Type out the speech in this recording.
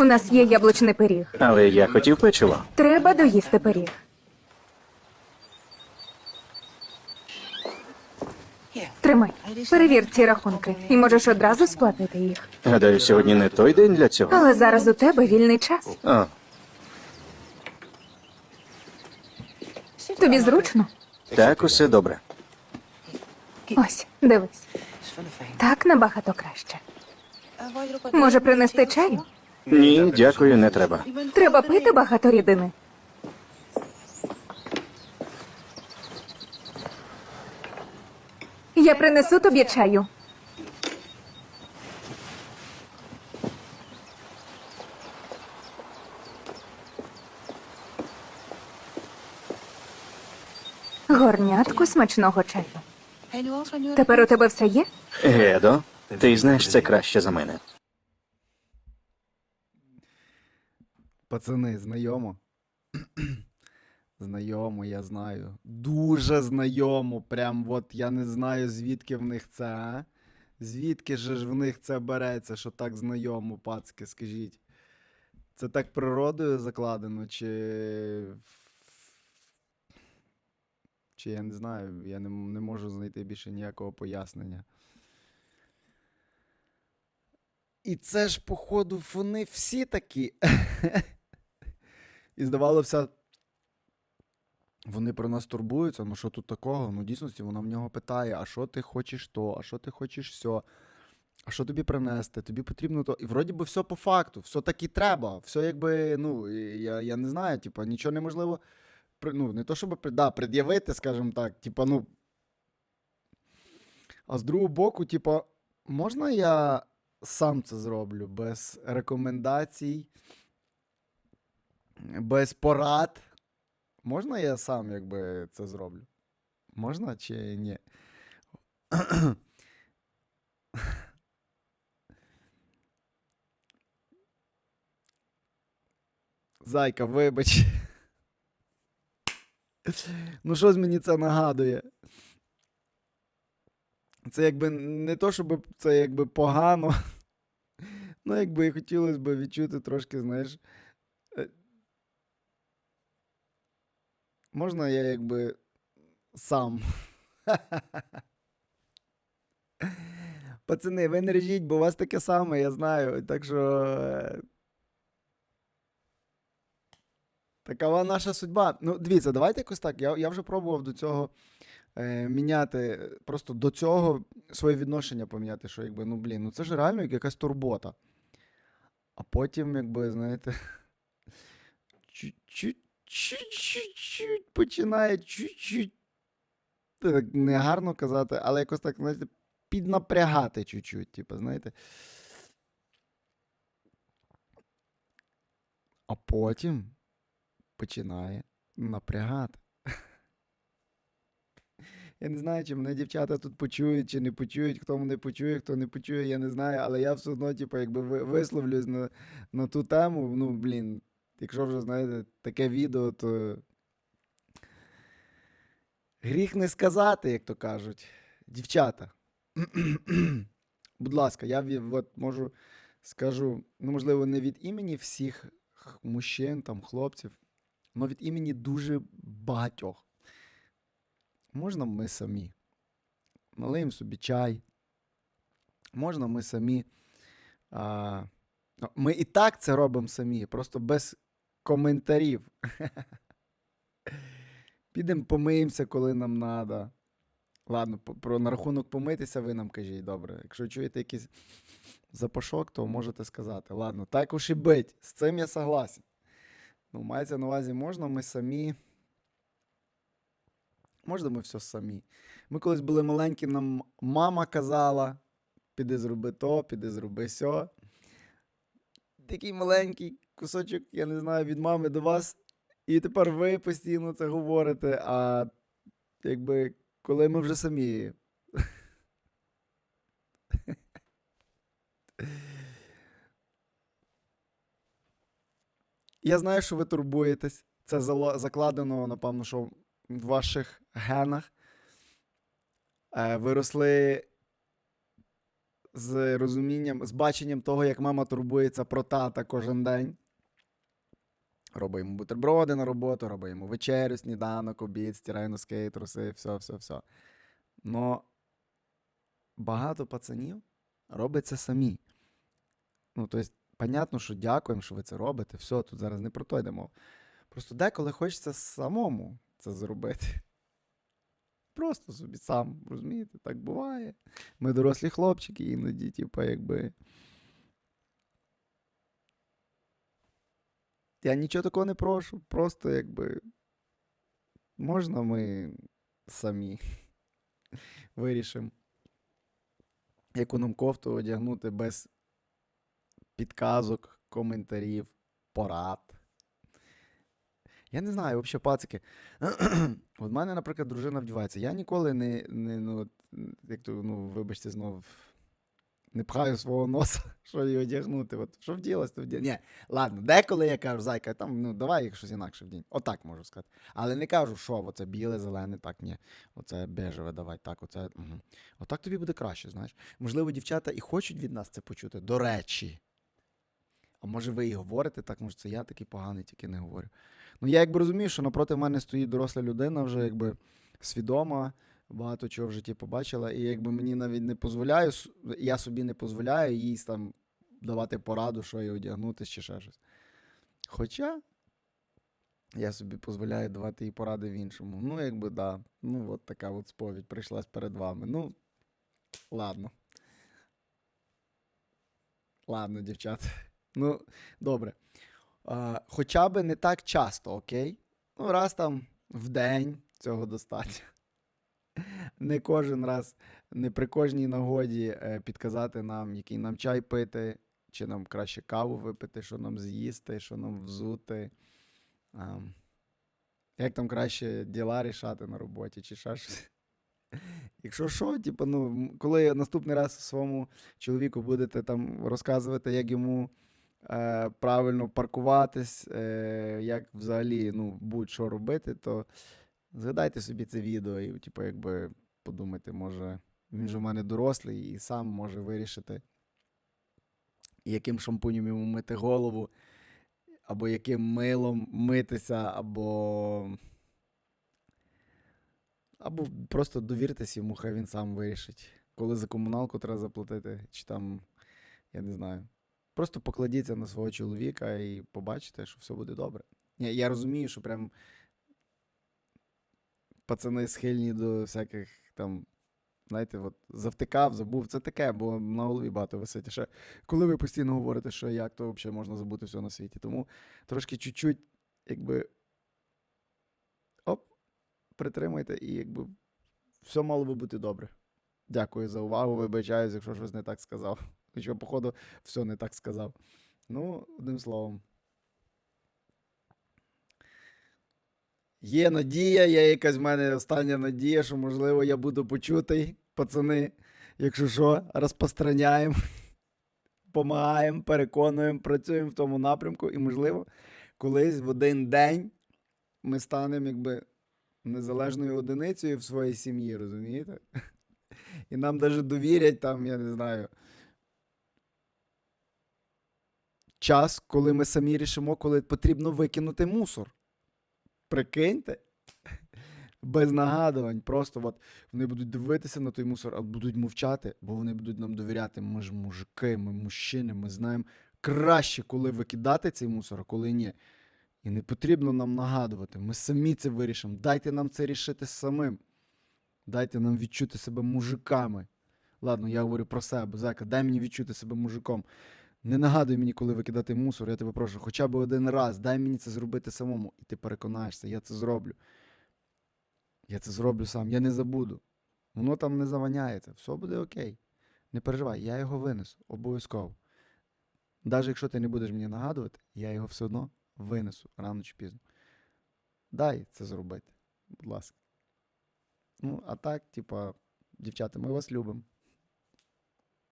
У нас є яблучний пиріг. Але я хотів печиво. Треба доїсти пиріг. Тримай, перевір ці рахунки, і можеш одразу сплатити їх. Гадаю, сьогодні не той день для цього. Але зараз у тебе вільний час. А, Тобі зручно? так, усе добре. Ось, дивись. Так набагато краще. Може, принести чаю? Ні, дякую, не треба. Треба пити багато рідини. Я принесу тобі чаю. Горнятку смачного чаю. Тепер у тебе все є? Гедо, ти знаєш це краще за мене. Пацани, знайомо. знайомо, я знаю. Дуже знайомо. Прям от я не знаю, звідки в них це, а? Звідки же ж в них це береться, що так знайомо, пацки, скажіть. Це так природою закладено, чи. Чи я не знаю, я не, не можу знайти більше ніякого пояснення. І це ж, походу, вони всі такі. І здавалося, вони про нас турбуються, ну що тут такого? Ну, дійсності вона в нього питає: а що ти хочеш то, а що ти хочеш сьо, а що тобі принести? Тобі потрібно то. І вроді би все по факту, все так і треба. Все якби, ну, я, я не знаю, типа, нічого неможливо. Ну, не то, щоб да, пред'явити, скажімо так, типа, ну. А з другого боку, типа, можна я сам це зроблю без рекомендацій, без порад. Можна я сам якби це зроблю? Можна чи ні? Зайка, вибач. Ну, щось мені це нагадує. Це якби не то, щоб це якби погано. Ну, якби і хотілося б відчути трошки, знаєш. Можна я якби сам. Пацани, ви не режіть, бо у вас таке саме, я знаю. Так що. Такова наша судьба. Ну, дивіться, давайте якось так. Я, я вже пробував до цього е, міняти, просто до цього своє відношення поміняти, що якби, ну блін, ну це ж реально якась турбота. А потім, якби, знаєте, чуть-чуть, чуть-чуть починає чуть-чуть. Так негарно казати, але якось так, знаєте, піднапрягати чуть-чуть, типу, знаєте. А потім починає напрягати. Я не знаю, чи мене дівчата тут почують, чи не почують. Хто мене почує, хто не почує, я не знаю, але я все одно, типу, якби висловлюсь на, на ту тему. Ну, блін, якщо вже знаєте таке відео, то гріх не сказати, як то кажуть. Дівчата. Будь ласка, я от можу скажу, ну, можливо, не від імені всіх мужчин, там, хлопців, але від імені дуже багатьох. Можна ми самі. Налиємо собі чай. Можна ми самі. А, ну, ми і так це робимо самі, просто без коментарів. Підемо помиємося, коли нам треба. Ладно, про на рахунок помитися ви нам кажіть, добре. Якщо чуєте якийсь запашок, то можете сказати. Ладно, так уж і бить. З цим я согласен. Ну, мається на увазі, можна ми самі. Можна ми все самі. Ми колись були маленькі, нам мама казала: піди зроби то, піди зроби сьо. Такий маленький кусочок, я не знаю, від мами до вас. І тепер ви постійно це говорите. А якби коли ми вже самі. Я знаю, що ви турбуєтесь. Це закладено, напевно, що в ваших генах. Е, ви росли з розумінням, з баченням того, як мама турбується про тата кожен день. Робить йому бутерброди на роботу, робить йому вечерю, сніданок, обід, стирає носки, труси, все, все, все. Но багато пацанів робить це самі. Ну, тобто, понятно, що дякуємо, що ви це робите. Все, тут зараз не про то йде мова. Просто деколи хочеться самому це зробити. Просто собі сам, розумієте, так буває. Ми дорослі хлопчики, іноді, типу, якби. Я нічого такого не прошу. Просто якби. Можна ми самі вирішимо, яку нам кофту одягнути без підказок, коментарів, порад. Я не знаю, взагалі, пацики. От мене, наприклад, дружина вдівається. Я ніколи не, не ну, як то, ну, вибачте, знов не пхаю свого носа, що її одягнути. От, що вділась, то вділа. Ні, ладно, деколи я кажу, зайка, там, ну, давай їх щось інакше вдінь. Отак можу сказати. Але не кажу, що оце біле, зелене, так, ні. Оце бежеве, давай, так, оце. Угу. Отак тобі буде краще, знаєш. Можливо, дівчата і хочуть від нас це почути. До речі. А може ви і говорите так, може це я такий поганий, тільки не говорю. Ну, я якби розумію, що напроти мене стоїть доросла людина, вже якби свідома, багато чого в житті побачила, і якби мені навіть не дозволяю, я собі не дозволяю їй там давати пораду, що їй одягнути чи ще щось. Хоча я собі дозволяю давати їй поради в іншому. Ну, якби да. Ну, от така от сповідь прийшлась перед вами. Ну, ладно. Ладно, дівчата. Ну, добре. А, хоча би не так часто, окей? Ну, раз там в день цього достатньо. Не кожен раз, не при кожній нагоді е, підказати нам, який нам чай пити, чи нам краще каву випити, що нам з'їсти, що нам взути. Як там краще діла рішати на роботі, чи ще щось. Якщо що, типу, ну, коли наступний раз своєму чоловіку будете там розказувати, як йому е, правильно паркуватись, е, як взагалі ну, будь-що робити, то згадайте собі це відео і, типу, якби подумайте, може, він же в мене дорослий і сам може вирішити, яким шампунем йому мити голову, або яким милом митися, або. Або просто довіртесь йому, хай він сам вирішить. Коли за комуналку треба заплатити, чи там, я не знаю. Просто покладіться на свого чоловіка і побачите, що все буде добре. Я, я розумію, що прям пацани схильні до всяких там, знаєте, от завтикав, забув. Це таке, бо на голові багато висить. Ще коли ви постійно говорите, що як, то взагалі можна забути все на світі. Тому трошки чуть-чуть, якби. Оп, притримайте, і якби все мало би бути добре. Дякую за увагу. Вибачаюсь, якщо щось не так сказав. Хоча, походу, все не так сказав. Ну, одним словом. Є надія, є якась в мене остання надія, що, можливо, я буду почутий, пацани. Якщо що, розпространяємо, допомагаємо, переконуємо, працюємо в тому напрямку, і, можливо, колись в один день ми станемо якби незалежною одиницею в своїй сім'ї, розумієте? І нам навіть довірять там, я не знаю. Час, коли ми самі рішимо, коли потрібно викинути мусор. Прикиньте? Без нагадувань. Просто от вони будуть дивитися на той мусор, а будуть мовчати, бо вони будуть нам довіряти. Ми ж мужики, ми мужчини, ми знаємо краще, коли викидати цей мусор, а коли ні. І не потрібно нам нагадувати. Ми самі це вирішимо. Дайте нам це рішити самим. Дайте нам відчути себе мужиками. Ладно, я говорю про себе, Зайка, дай мені відчути себе мужиком. Не нагадуй мені, коли викидати мусор, я тебе прошу, хоча б один раз, дай мені це зробити самому. І ти переконаєшся, я це зроблю. Я це зроблю сам, я не забуду. Воно там не заваняється, все буде окей. Не переживай, я його винесу, обов'язково. Навіть якщо ти не будеш мені нагадувати, я його все одно винесу рано чи пізно. Дай це зробити, будь ласка. Ну, а так, типа, дівчата, ми вас любимо.